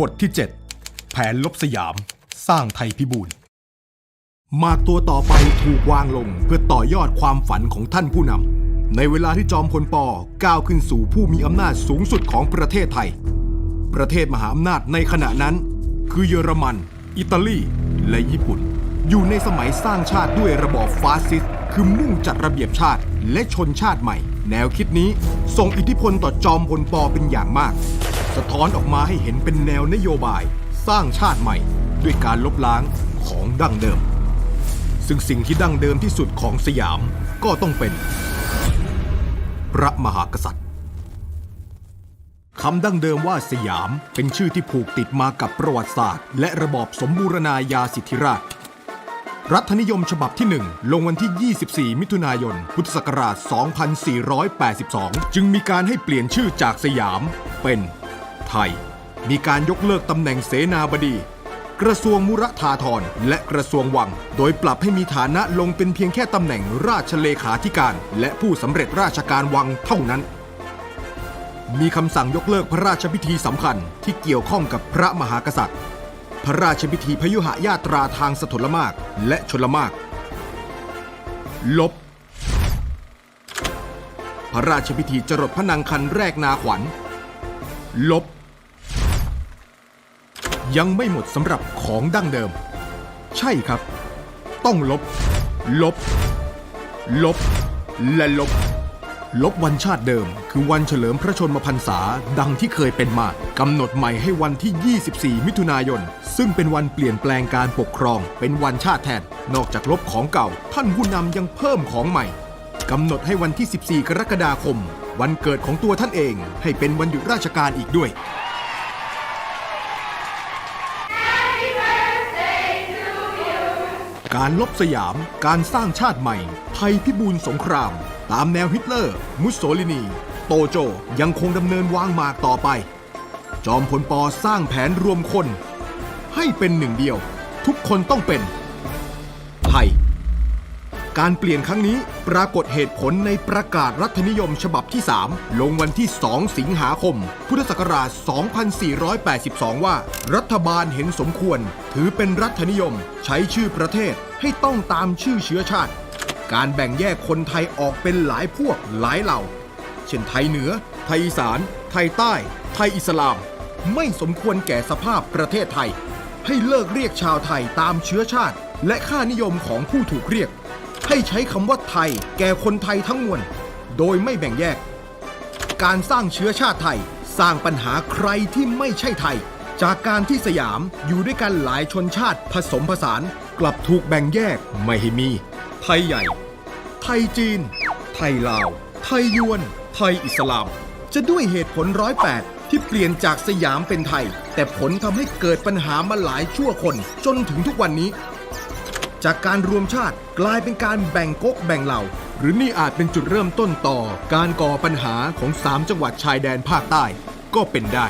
บทที่ 7 แผนลบสยาม สร้างไทยพิบูลมากตัวต่อไปถูกวางลงเพื่อต่อยอดความฝันของท่านผู้นำในเวลาที่จอมพลปก้าวขึ้นสู่ผู้มีอำนาจสูงสุดของประเทศไทย ประเทศมหาอำนาจในขณะนั้น คือเยอรมัน อิตาลี และญี่ปุ่น อยู่ในสมัยสร้างชาติด้วยระบอบฟาสซิสต์คือมุ่งจัดระเบียบชาติและชนชาติใหม่ แนวคิดนี้ส่งอิทธิพลต่อจอมพลปเป็นอย่างมาก สะท้อนออกมาให้เห็นเป็นแนวนโยบาย สร้างชาติใหม่ ด้วยการลบล้างของดั้งเดิม ซึ่งสิ่งที่ดั้งเดิมที่สุดของสยามก็ต้องเป็น พระมหากษัตริย์คำดั้งเดิมว่าสยามเป็นชื่อที่ผูกติดมากับประวัติศาสตร์ และระบอบสมบูรณาญาสิทธิราช รัฐนิยมฉบับที่ 1 ลงวันที่ 24 มิถุนายน พุทธศักราช 2482 จึงมีการให้เปลี่ยนชื่อจากสยามเป็น ไทย มีการยกเลิกตำแหน่งเสนาบดี กระทรวงมุรธาธรและกระทรวงวัง โดยปรับให้มีฐานะลงเป็นเพียงแค่ตำแหน่งราชเลขาธิการ และผู้สำเร็จราชการวังเท่านั้น มีคำสั่งยกเลิกพระราชพิธีสำคัญที่เกี่ยวข้องกับพระมหากษัตริย์ พระราชพิธีพยุหญาตราทางสถลมากและชลมากลบพระราชพิธีจรดพระนางคันแรกนาขวัญ ลบ ยังไม่หมดสำหรับของดั้งเดิม ใช่ครับ ต้องลบ ลบ ลบ และลบ ลบวันชาติเดิม คือวันเฉลิมพระชนมพรรษาดังที่เคยเป็นมากำหนดใหม่ให้วันที่ 24 มิถุนายน ซึ่งเป็นวันเปลี่ยนแปลงการปกครอง เป็นวันชาติแทน นอกจากลบของเก่า ท่านผู้นำยังเพิ่มของใหม่กำหนดให้วันที่ 14 กรกฎาคม วันเกิดของตัวท่านเอง ให้เป็นวันหยุดราชการอีกด้วย การลบสยาม การสร้างชาติใหม่ไทยพิบูลสงคราม ตามแนวฮิตเลอร์ มุสโสลินี โตโจยังคงดำเนินวางหมากต่อไป จอมพลปอสร้างแผนรวมคน ให้เป็นหนึ่งเดียว ทุกคนต้องเป็น ไทย การเปลี่ยนครั้งนี้ปรากฏเหตุผลในประกาศรัฐนิยมฉบับที่ 3 ลงวันที่ 2 สิงหาคม พุทธศักราช 2482 ว่า รัฐบาลเห็นสมควร ถือเป็นรัฐนิยม ใช้ชื่อประเทศให้ต้องตามชื่อเชื้อชาติ การแบ่งแยกคนไทยออกเป็นหลายพวกหลายเหล่า เช่นไทยเหนือ ไทยอีสาน ไทยใต้ ไทยอิสลาม ไม่สมควรแก่สภาพประเทศไทย ให้เลิกเรียกชาวไทยตามเชื้อชาติ และค่านิยมของผู้ถูกเรียก ให้ใช้คำว่าไทย แก่คนไทยทั้งมวลโดยไม่แบ่งแยก การสร้างเชื้อชาติไทย สร้างปัญหาใครที่ไม่ใช่ไทย จากการที่สยามอยู่ด้วยกันหลายชนชาติผสมผสาน กลับถูกแบ่งแยกไม่ให้มี ไทยใหญ่ ไทยจีน ไทยลาว ไทยยวน ไทยอิสลาม จะด้วยเหตุผลร้อยแปดที่เปลี่ยนจากสยามเป็นไทย แต่ผลทำให้เกิดปัญหามาหลายชั่วคน จนถึงทุกวันนี้ จากการรวมชาติกลายเป็นการแบ่งก๊กแบ่งเหล่า หรือนี่อาจเป็นจุดเริ่มต้นต่อ การก่อปัญหาของ 3 จังหวัดชายแดนภาคใต้ ก็เป็นได้